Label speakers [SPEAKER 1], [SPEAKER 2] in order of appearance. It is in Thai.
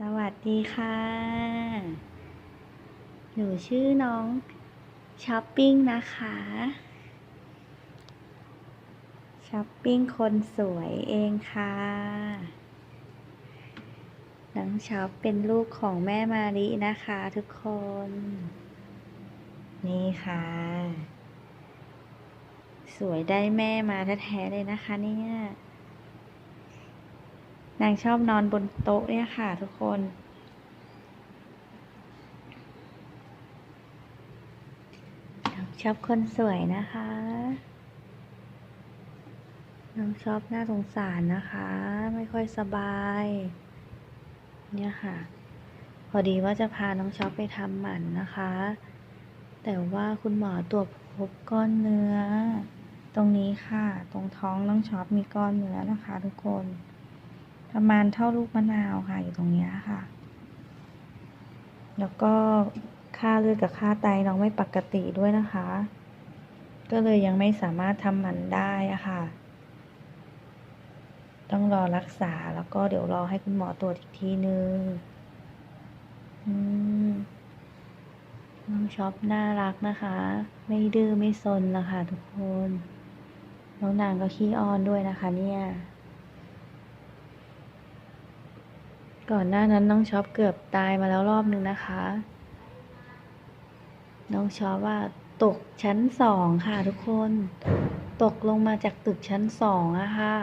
[SPEAKER 1] สวัสดีค่ะ หนูชื่อน้องช้อปปิ้งนะคะ ช้อปปิ้งคนสวยเองค่ะ น้องช้อปเป็นลูกของแม่มารินะคะทุกคน นี่ค่ะ สวยได้แม่มาแท้ๆเลยนะคะเนี่ย นางชอบนอนบนโต๊ะเนี่ยค่ะทุกคน ชอบคนสวยนะคะ น้องชอบน่าสงสารนะคะ ไม่ค่อยสบาย เนี่ยค่ะ พอดีว่าจะพาน้องชอปไปทำหมันนะคะ แต่ว่าคุณหมอตรวจพบก้อนเนื้อ ตรงนี้ค่ะ ตรงท้องน้องชอปมีก้อนเนื้อนะคะทุกคน ประมาณเท่าลูกมะนาวค่ะอยู่ตรงนี้ค่ะ แล้วก็ค่าเลือดกับค่าไตน้องไม่ปกติด้วยนะคะ ก็เลยยังไม่สามารถทำหมันได้อะค่ะ ต้องรอรักษาแล้วก็เดี๋ยวรอให้คุณหมอตรวจอีกทีนึงน้องช็อปน่ารักนะคะ ไม่ดื้อไม่ซนนะคะทุกคน น้องนางก็ขี้อ้อนด้วยนะคะเนี่ย ก่อนหน้านั้นน้องช็อปเกือบตายมาแล้วรอบนึงนะคะ น้องช็อปว่าตกชั้นสองค่ะทุกคน ตกลงมาจากตึกชั้นสองอะค่ะ